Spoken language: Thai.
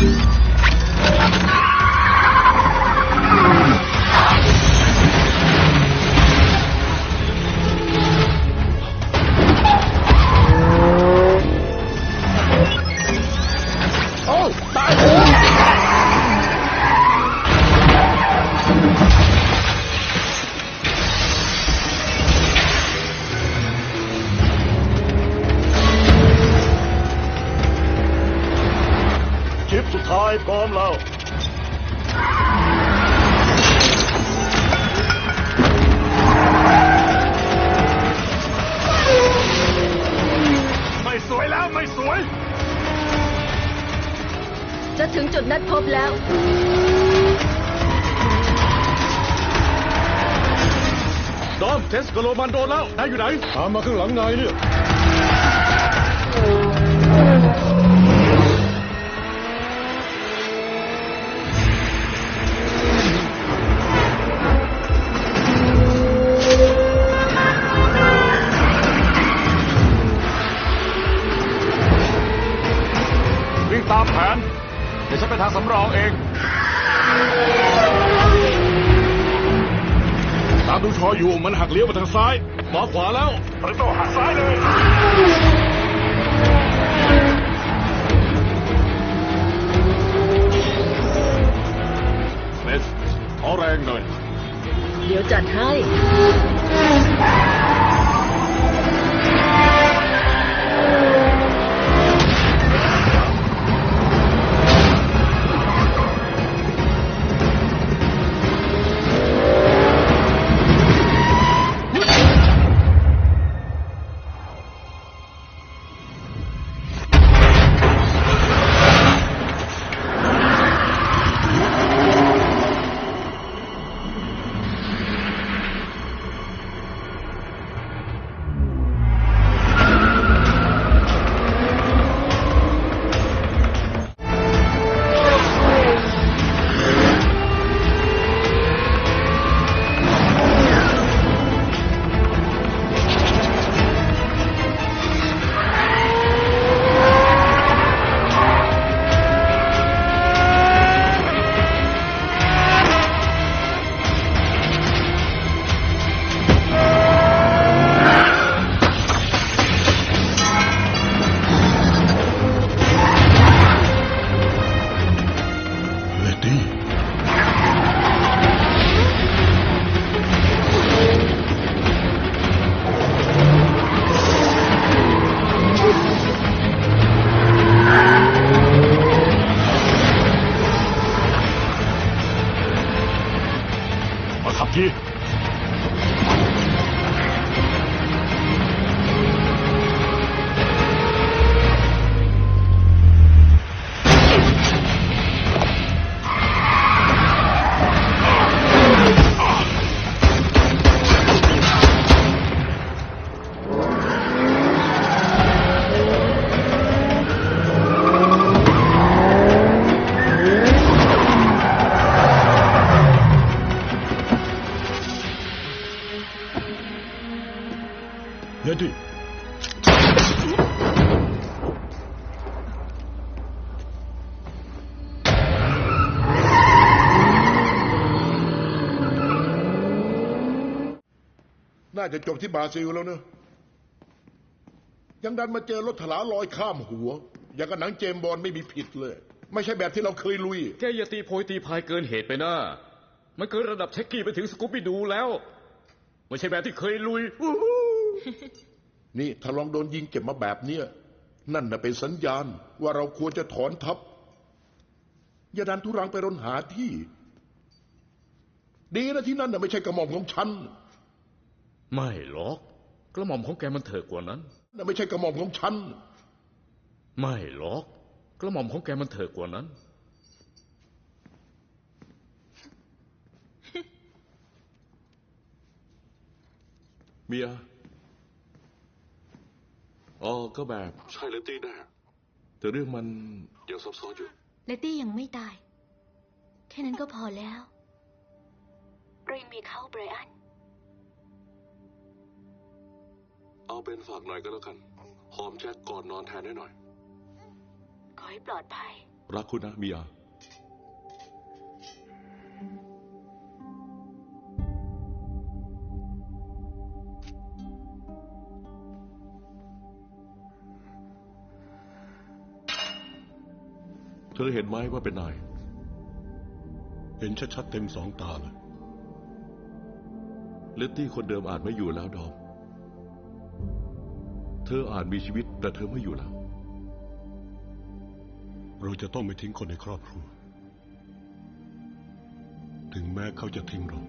โชิปสุดท้ายพร้อมแล้วไม่สวยแล้วไม่สวย จะถึงจุดนัดพบแล้ว ดอมเทสกับโรมันโดนแล้วนายอยู่ไหน ตามมาข้างหลังนายเนี่ย ตามแผน เดี๋ยวฉันไปทางสำรองเอง ตามดูชออยู่มันหักเลี้ยวมาทางซ้ายขวาขวาแล้วมันต้องหักซ้ายเลยเมสขอแรงหน่อย เดี๋ยวจัดให้ ม น่าจะจบที่บราซิลแล้วเนอะยังดันมาเจอรถถลาลอยข้ามหัว อย่างกับหนังเจมส์บอลไม่มีผิดเลย ไม่ใช่แบบที่เราเคยลุย แกอย่าตีโพยตีพายเกินเหตุไปนะมันเกินระดับเช็คกี้ไปถึงสกูปปี้ดูแล้ว ไม่ใช่แบบที่เคยลุย นี่ถ้าลองโดนยิงเก็บมาแบบเนี้ยนั่นน่ะเป็นสัญญาณว่าเราควรจะถอนทัพอย่าดันทุรังไปรนหาที่ ดีนะที่นั่นน่ะไม่ใช่กระหม่อมของฉัน ไม่หรอก กระหม่อมของแกมันเถอะกว่านั้นน่ะไม่ใช่กระหม่อมของฉัน ไม่หรอก กระหม่อมของแกมันเถอะกว่านั้นเมีย อ๋อก็แบบใช่เลยตีแน่แต่เรื่องมันยังซับซ้อนอยู่ เลตตี้ยังไม่ตาย แค่นั้นก็พอแล้วเรายังมีเขาไบรอัน เอาเป็นฝากหน่อยก็แล้วกัน หอมแจ็คก่อนนอนแทนให้หน่อย ขอให้ปลอดภัย รักคุณนะเมีย เธอเห็นไหมว่าเป็นนาย เห็นชัดๆเต็มสองตาเลยเลตตี้คนเดิมอาจไม่อยู่แล้วดอม เธออาจมีชีวิตแต่เธอไม่อยู่แล้ว เราจะต้องไม่ทิ้งคนในครอบครัว ถึงแม้เขาจะทิ้งเรา